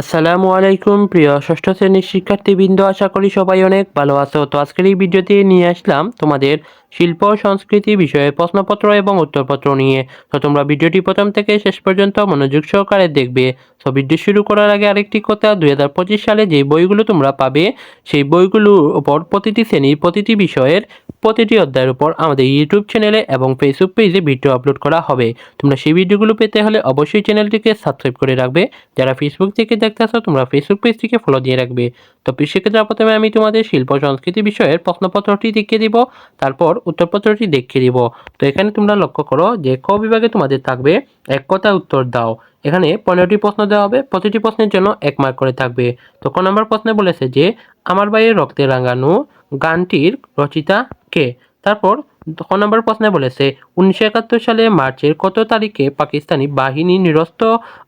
আসসালামু আলাইকুম, প্রিয় ষষ্ঠ শ্রেণির শিক্ষার্থীবৃন্দ, আশা করি সবাই অনেক ভালো আছো। তো আজকের এই ভিডিওতে নিয়ে আসলাম তোমাদের শিল্প, সংস্কৃতি বিষয়ে প্রশ্নপত্র এবং উত্তরপত্র নিয়ে। তো তোমরা ভিডিওটি প্রথম থেকে শেষ পর্যন্ত মনোযোগ সহকারে দেখবে। তো ভিডিও শুরু করার আগে আরেকটি কথা, দুই হাজার পঁচিশ সালে যে বইগুলো তোমরা পাবে, সেই বইগুলোর উপর প্রতিটি শ্রেণির প্রতিটি বিষয়ের প্রতিটি অধ্যায়ের উপর আমাদের ইউটিউব চ্যানেলে এবং ফেসবুক পেজে ভিডিও আপলোড করা হবে। তোমরা সেই ভিডিওগুলো পেতে হলে অবশ্যই চ্যানেলটিকে সাবস্ক্রাইব করে রাখবে। যারা ফেসবুক থেকে দেখতে আসো, তোমরা ফেসবুক পেজটিকে ফলো দিয়ে রাখবে। তো সেক্ষেত্রে প্রথমে আমি তোমাদের শিল্প সংস্কৃতি বিষয়ের প্রশ্নপত্রটি দেখিয়ে দিব, তারপর উত্তরপত্রটি দেখিয়ে দিব। তো এখানে তোমরা লক্ষ্য করো যে ক বিভাগে তোমাদের থাকবে, এক কথা উত্তর দাও। এখানে পনেরোটি প্রশ্ন দেওয়া হবে। প্রতিটি প্রশ্নের জন্য এক মার্ক করে থাকবে। তো ক নম্বর প্রশ্নে বলেছে যে, আমার বাইরে রক্তে রাঙানো গানটির রচিতা কে? তারপর ক নম্বর প্রশ্নে বলেছে, উনিশশো একাত্তর সালে মার্চের কত তারিখে পাকিস্তানি বাহিনী নিরস্ত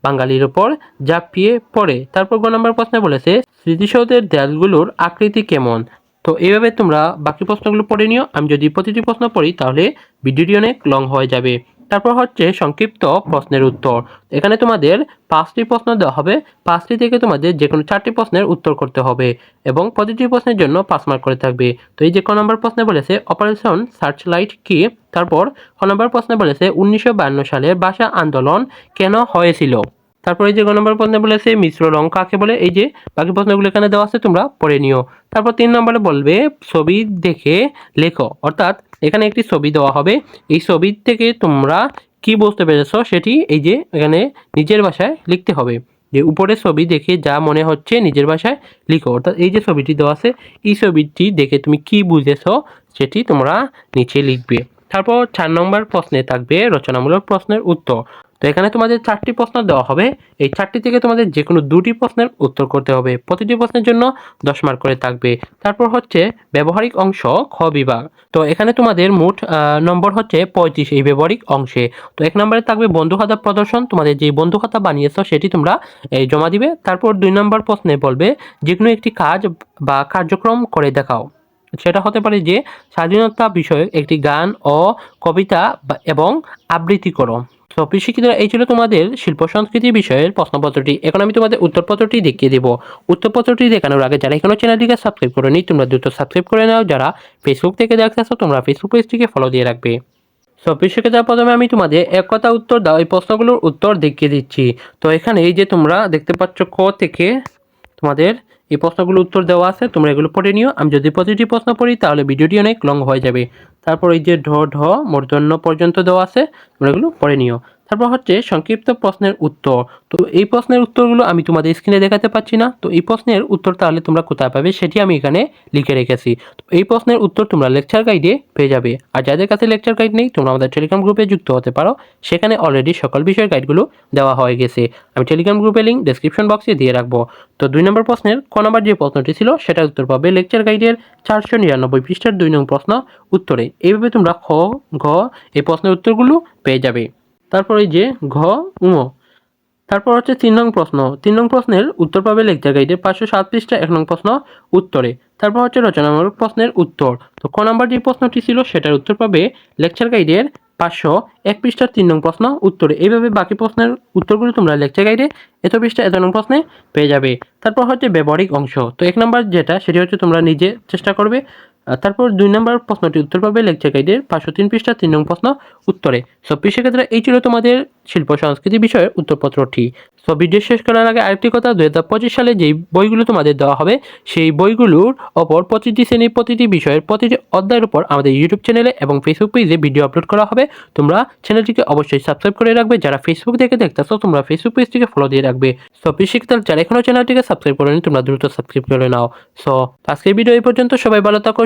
বাঙালির ওপর ঝাঁপিয়ে পড়ে? তারপর গ নম্বর প্রশ্নে বলেছে, স্মৃতিসৌধের দেয়ালগুলোর আকৃতি কেমন? তো এইভাবে তোমরা বাকি প্রশ্নগুলো পড়ে নিও। আমি যদি প্রতিটি প্রশ্ন পড়ি, তাহলে ভিডিওটি অনেক লং হয়ে যাবে। তারপর হচ্ছে সংক্ষিপ্ত প্রশ্নের উত্তর। এখানে তোমাদের পাঁচটি প্রশ্ন দেওয়া হবে। পাঁচটি থেকে তোমাদের যে কোনো চারটি প্রশ্নের উত্তর করতে হবে এবং প্রতিটি প্রশ্নের জন্য পাঁচ মার্ক করে থাকবে। তো এই যে ক নম্বর প্রশ্নে বলেছে অপারেশন সার্চ লাইট কি? তারপর ক নম্বর প্রশ্নে বলেছে, উনিশশো বায়ান্ন সালে ভাষা আন্দোলন কেন হয়েছিল? তারপরে যে গ নম্বর প্রশ্নে বলেছে মিশ্র রং কাকে বলে? এই যে বাকি প্রশ্নগুলো এখানে দেওয়া আছে, তোমরা পড়ে নিও। তারপর তিন নম্বরে বলবে, ছবি দেখে লেখো। অর্থাৎ এখানে একটি ছবি দেওয়া হবে। এই ছবি থেকে তোমরা কি বুঝতে পেরেছ সেটি এই যে এখানে নিজের ভাষায় লিখতে হবে। যে উপরে ছবি দেখে যা মনে হচ্ছে নিজের ভাষায় লিখো। অর্থাৎ এই যে ছবিটি দেওয়া আছে, এই ছবিটি দেখে তুমি কি বুঝেছ সেটি তোমরা নিচে লিখবে। তারপর চার নম্বর প্রশ্নে থাকবে রচনামূলক প্রশ্নের উত্তর। তো এখানে তোমাদের চারটি প্রশ্ন দেওয়া হবে। এই চারটি থেকে তোমাদের যে কোনো দুটি প্রশ্নের উত্তর করতে হবে। প্রতিটি প্রশ্নের জন্য দশ মার্ক করে থাকবে। তারপর হচ্ছে ব্যবহারিক অংশ খ বিভাগ। তো এখানে তোমাদের মোট নম্বর হচ্ছে পঁয়ত্রিশ এই ব্যবহারিক অংশে। তো এক নম্বরে থাকবে বন্ধু খাতা প্রদর্শন। তোমাদের যে বন্ধু খাতা বানিয়েছো সেটি তোমরা, এই, জমা দিবে। তারপর দুই নম্বর প্রশ্নে বলবে যে কোনো একটি কাজ বা কার্যক্রম করে দেখাও। সেটা হতে পারে যে স্বাধীনতা বিষয়ক একটি গান ও কবিতা এবং আবৃত্তি করো। তো শিক্ষিতরা, এই ছিল তোমাদের শিল্প সংস্কৃতি বিষয়ের প্রশ্নপত্রটি। এখন আমি তোমাদের উত্তরপত্রটি দেখিয়ে দেবো। উত্তরপত্রটি দেখানোর আগে যারা এখনও চ্যানেলটিকে সাবস্ক্রাইব করে নি তোমরা দ্রুত সাবস্ক্রাইব করে নাও। যারা ফেসবুক থেকে দেখতে আসো, তোমরা ফেসবুক পেজটিকে ফলো দিয়ে রাখবে। সো শিক্ষিতরা, প্রথমে আমি তোমাদের এক কথা উত্তর দাও, এই প্রশ্নগুলোর উত্তর দেখিয়ে দিচ্ছি। তো এখানে এই যে তোমরা দেখতে পাচ্ছ ক থেকে তোমাদের এই প্রশ্নগুলো উত্তর দেওয়া আছে, তোমরা এগুলো পড়ে নিও। আমি যদি প্রতিটি প্রশ্ন পড়ি, তাহলে ভিডিওটি অনেক লং হয়ে যাবে। তারপর এই যে ঢ ঢ মূর্ধন্য পর্যন্ত দেওয়া আছে তোমরা এগুলো পড়ে নিও। তারপর হচ্ছে সংক্ষিপ্ত প্রশ্নের উত্তর। তো এই প্রশ্নের উত্তরগুলো আমি তোমাদের স্ক্রিনে দেখাতে পাচ্ছি না। তো এই প্রশ্নের উত্তর তাহলে তোমরা কোথায় পাবে সেটি আমি এখানে লিখে রেখেছি। তো এই প্রশ্নের উত্তর তোমরা লেকচার গাইডে পেয়ে যাবে। আর যাদের কাছে লেকচার গাইড নেই, তোমরা আমাদের টেলিগ্রাম গ্রুপে যুক্ত হতে পারো। সেখানে অলরেডি সকল বিষয়ের গাইডগুলো দেওয়া হয়ে গেছে। আমি টেলিগ্রাম গ্রুপের লিঙ্ক ডেসক্রিপশন বক্সে দিয়ে রাখব। তো দুই নম্বর প্রশ্নের, ক নম্বর যে প্রশ্নটি ছিল সেটার উত্তর পাবে লেকচার গাইডের চারশো নিরানব্বই পৃষ্ঠার দুই নম্বর প্রশ্ন উত্তরে। এইভাবে তোমরা খ, ঘ এই প্রশ্নের উত্তরগুলো পেয়ে যাবে। তারপর এই যে ঘ, উম তারপর হচ্ছে তিন নং প্রশ্ন। তিন নং প্রশ্নের উত্তর পাবে লেকচার গাইডের পাঁচশো সাত পৃষ্ঠা এক নং প্রশ্ন, উত্তরে। তারপর হচ্ছে রচনামূলক প্রশ্নের উত্তর। তো ক নম্বর যে প্রশ্নটি ছিল, সেটার উত্তর পাবে লেকচার গাইডের পাঁচশো এক পৃষ্ঠার তিন নং প্রশ্ন, উত্তরে। এইভাবে বাকি প্রশ্নের উত্তরগুলো তোমরা লেকচার গাইডে এত পৃষ্ঠা, এত নং প্রশ্নে পেয়ে যাবে। তারপর হচ্ছে ব্যবহারিক অংশ। তো এক নম্বর যেটা, সেটি হচ্ছে তোমরা নিজে চেষ্টা করবে। তারপর দুই নম্বর প্রশ্নটি উত্তর পাবে লেকচার গাইডের পাঁচশো তিন পৃষ্ঠা, তিন নং প্রশ্ন উত্তরে। সো সেক্ষেত্রে এই ছিল তোমাদের শিল্প সংস্কৃতি বিষয়ের উত্তরপত্রটি। সো, ভিডিও শেষ করার আগে আরেকটি কথা, দুই হাজার পঁচিশ সালে যেই বইগুলো তোমাদের দেওয়া হবে, সেই বইগুলোর ওপর প্রতিটি শ্রেণির প্রতিটি বিষয়ের প্রতিটি অধ্যায়ের উপর আমাদের ইউটিউব চ্যানেলে এবং ফেসবুক পেজে ভিডিও আপলোড করা হবে। তোমরা চ্যানেলটিকে অবশ্যই সাবস্ক্রাইব করে রাখবে, যারা ফেসবুক থেকে দেখতেছো তোমরা ফেসবুক পেজটিকে ফলো দিয়ে রাখবে। সো শিক্ষিতার যারা এখনও চ্যানেলটিকে সাবস্ক্রাইব করেনি, তোমরা দ্রুত সাবস্ক্রাইব করে নাও। সো, আজকের ভিডিও এই পর্যন্ত, সবাই ভালো থাকো